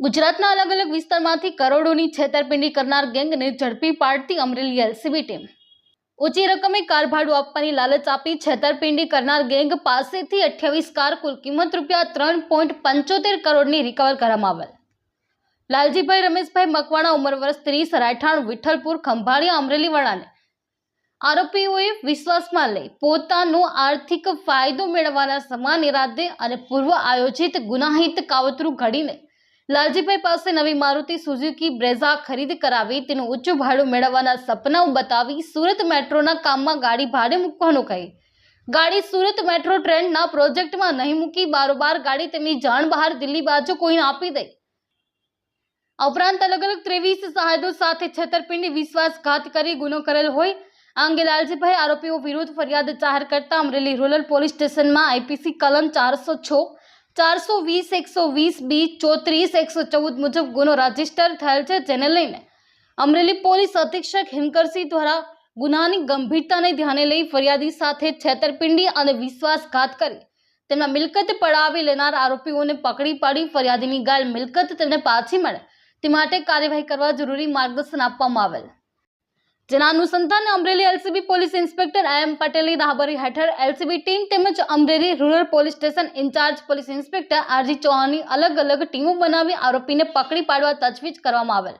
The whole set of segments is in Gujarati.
ગુજરાતના અલગ અલગ વિસ્તારમાંથી કરોડોની છેતરપિંડી કરનાર ગેંગને ઝડપી પાડતી અમરેલી એલસીબી ટીમ. ઊંચી રકમે કાર ભાડું આપવાની લાલચ આપી છેતરપિંડી કરનાર ગેંગ પાસેથી અઠ્યાવીસ કાર કુલ કિંમત રૂપિયા ત્રણ પોઈન્ટ પંચોતેર કરોડની રિકવર કરવામાં આવેલ. લાલજીભાઈ રમેશભાઈ મકવાણા ઉંમર વર્ષ ત્રીસ, રાયઠાણ, વિઠ્ઠલપુર, ખંભાળિયા, અમરેલી વાળાને આરોપીઓએ વિશ્વાસમાં લઈ પોતાનો આર્થિક ફાયદો મેળવવાના સમાન ઇરાદે અને પૂર્વ આયોજિત ગુનાહિત કાવતરું ઘડીને લાલજીભાઈ પાસે નવી મારુતિ સુઝુકી, બ્રેઝા ખરીદ કરાવી, તેનું ઊંચું ભાડું મેળવવાના સપનાઓ બતાવી સુરત મેટ્રોના કામમાં ગાડી ભાડે મૂકવાનું કહી. ગાડી સુરત મેટ્રો ટ્રેનના પ્રોજેક્ટમાં નહીં મૂકી, બારોબાર ગાડી તેમની જાણ બહાર દિલ્હી બાજુ કોઈને આપી દઈ. ઉપરાંત અલગ અલગ ત્રેવીસ સહાયદો સાથે છેતરપિંડી, વિશ્વાસઘાત કરી ગુનો કરેલ હોય. આ અંગે લાલજીભાઈ આરોપીઓ વિરુદ્ધ ફરિયાદ જાહેર કરતા અમરેલી રૂરલ પોલીસ સ્ટેશનમાં આઈપીસી કલમ ચારસો છ ચારસો વીસ, એકસો વીસ બી ચોત્રીસ, એકસો ચૌદ મુજબ ગુનો રજિસ્ટર થયેલ છે, જેને લઈને અમરેલી પોલીસ અધિક્ષક હિમકરસિંહ દ્વારા ગુનાની ગંભીરતાને ધ્યાને લઈ ફરિયાદી સાથે છેતરપિંડી અને વિશ્વાસઘાત કરી તેમના મિલકત પડાવી લેનાર આરોપીઓને પકડી પાડી ફરિયાદીની ગાયલ મિલકત તેમને પાછી મળે તે માટે કાર્યવાહી કરવા જરૂરી માર્ગદર્શન આપવામાં આવેલ. જેના અનુસંધાને Amreli LCB police inspector M પટેલની રાહબરી હેઠળ એલસીબી ટીમ તેમજ Amreli rural police station incharge police inspector RG ચૌહાણની અલગ અલગ ટીમો બનાવી આરોપીને પકડી પાડવા તજવીજ કરવામાં આવેલ.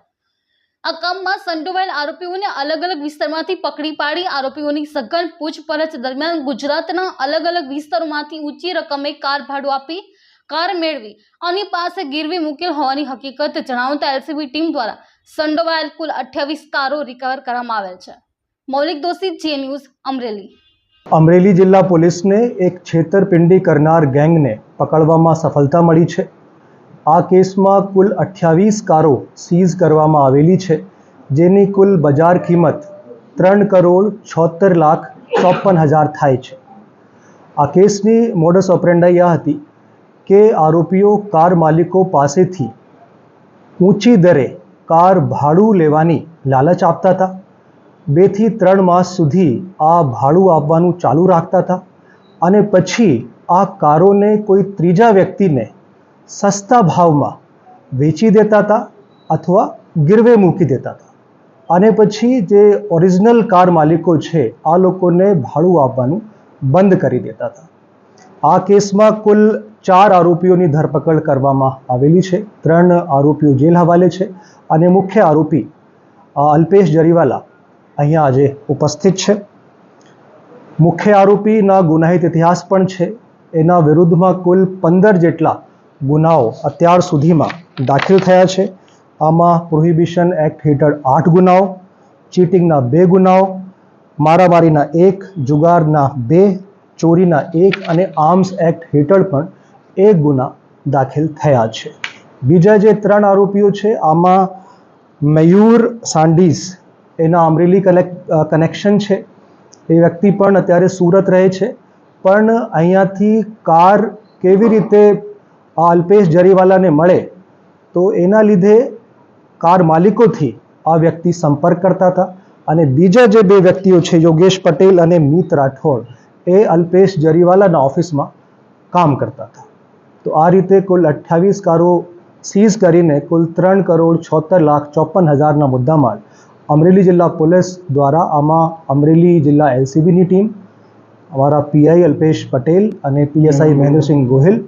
આ કામમાં સંડોવાયેલ આરોપીઓને અલગ અલગ વિસ્તારમાંથી પકડી પાડી આરોપીઓની સઘન પૂછપરછ દરમિયાન ગુજરાતના અલગ અલગ વિસ્તારોમાંથી ઊંચી રકમે કાર ભાડું આપી કાર મેળવી અને પાસે ગીરવી મૂકેલ હોવાની હકીકત જણાવતા એલસીબી ટીમ દ્વારા સંડોવાયેલ કુલ અઠ્યાવીસ કારો રિકવર કરવામાં આવેલ છે. મૌલિક દોશી જે ન્યૂઝ અમરેલી. અમરેલી જિલ્લા પોલીસને એક છેતરપિંડી કરનાર ગેંગને પકડવામાં સફળતા મળી છે. આ કેસમાં કુલ અઠ્યાવીસ કારો સીઝ કરવામાં આવેલી છે, જેની કુલ બજાર કિંમત ત્રણ કરોડ છોતેર લાખ ચોપન હજાર થાય છે. આ કેસની મોડસ ઓપરેન્ડાઈ આ હતી કે આરોપીઓ કાર માલિકો પાસેથી ઊંચી દરે કાર ભાડું લેવાની લાલચ આપતા હતા. બેથી ત્રણ માસ સુધી આ ભાડું આપવાનું ચાલુ રાખતા હતા અને પછી આ કારોને કોઈ ત્રીજા વ્યક્તિને સસ્તા ભાવમાં વેચી દેતા હતા અથવા ગીરવે મૂકી દેતા હતા. અને પછી જે ઓરિજિનલ કાર માલિકો છે, આ લોકોને ભાડું આપવાનું બંધ કરી દેતા હતા. આ કેસમાં કુલ ચાર આરોપીઓની ધરપકડ કરવામાં આવેલી છે. ત્રણ આરોપીઓ જેલ હવાલે છે અને મુખ્ય આરોપી અલ્પેશ જરીવાલા અહીંયા આજે ઉપસ્થિત છે. મુખ્ય આરોપીના ગુનાહિત ઇતિહાસ પણ છે. એના વિરુદ્ધમાં કુલ પંદર જેટલા ગુનાઓ અત્યાર સુધીમાં દાખલ થયા છે. આમાં પ્રોહિબિશન એક્ટ હેઠળ આઠ ગુનાઓ, ચીટિંગના બે ગુનાઓ, મારામારીના એક, જુગારના બે ચોરીના એક અને આર્મ્સ એક્ટ હેઠળ પણ એક ગુના દાખલ થયા છે. બીજા જે ત્રણ આરોપીઓ છે, આમાં મયુર સાંડીસ, એના અમરેલી કનેક્શન છે. એ વ્યક્તિ પણ અત્યારે સુરત રહે છે. પણ અહીંયાથી કાર કેવી રીતે અલ્પેશ જરીવાલાને મળે, તો એના લીધે કાર માલિકોથી આ વ્યક્તિ સંપર્ક કરતા હતા. અને બીજા જે બે વ્યક્તિઓ છે, યોગેશ પટેલ અને મિત રાઠોડ એ અલ્પેશ જરીવાલાના ઓફિસમાં કામ કરતા હતા. તો આ રીતે કુલ અઠ્યાવીસ કારો સીઝ કરીને કુલ ત્રણ કરોડ છોતેર લાખ ચોપન હજારના મુદ્દામાલ અમરેલી જિલ્લા પોલીસ દ્વારા આમાં અમરેલી જિલ્લા એલસીબીની ટીમ અમારા પીઆઈ અલ્પેશ પટેલ અને પીએસઆઈ મહેન્દ્રસિંહ ગોહિલ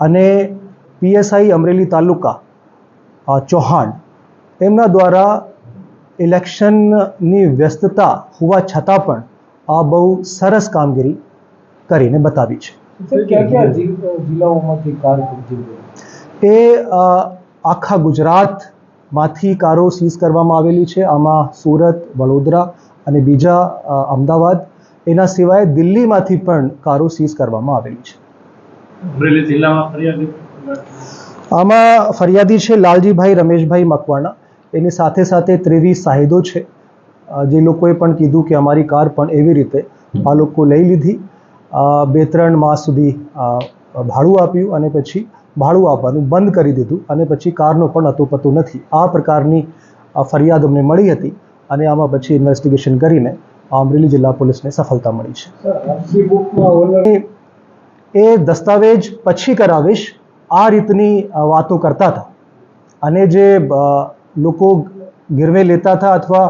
અને પીએસઆઈ અમરેલી તાલુકા ચૌહાણ એમના દ્વારા ઇલેક્શનની વ્યસ્તતા હોવા છતાં પણ આ બહુ સરસ કામગીરી કરીને બતાવી છે. એ આખા ગુજરાતમાંથી કારો સીઝ કરવામાં આવેલી છે. આમાં સુરત વડોદરા અને બીજા અમદાવાદ એના સિવાય દિલ્હીમાંથી પણ કારો સીઝ કરવામાં આવેલી છે. અમરેલી જિલ્લામાં ફરિયાદી? આમાં ફરિયાદી છે લાલજીભાઈ રમેશભાઈ મકવાણા. એની સાથે સાથે ત્રેવીસ સાહિદો છે. જે લોકોએ પણ કીધું કે અમારી કાર પણ એવી રીતે આ લોકો લઈ લીધી. બે ત્રણ માસ સુધી ભાડું આપ્યું અને પછી ભાડું આપવાનું બંધ કરી દીધું અને પછી કારનો પણ અતોપતો નથી. આ પ્રકારની ફરિયાદ અમને મળી હતી અને આમાં પછી ઇન્વેસ્ટિગેશન કરીને અમરેલી જિલ્લા પોલીસને સફળતા મળી છે. એ દસ્તાવેજ પછી કરાવીશ. આ રીતની વાતો કરતા હતા. અને જે લોકો ગીરવે લેતા હતા અથવા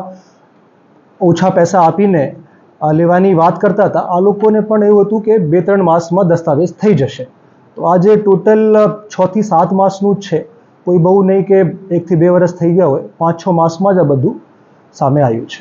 ઓછા પૈસા આપીને લેવાની વાત કરતા હતા. આ લોકોને પણ એવું હતું કે બે ત્રણ માસમાં દસ્તાવેજ થઈ જશે. તો આજે ટોટલ છથી સાત માસનું જ છે. કોઈ બહુ નહીં કે એકથી બે વર્ષ થઈ ગયા હોય. પાંચ છ માસમાં જ આ બધું સામે આવ્યું છે.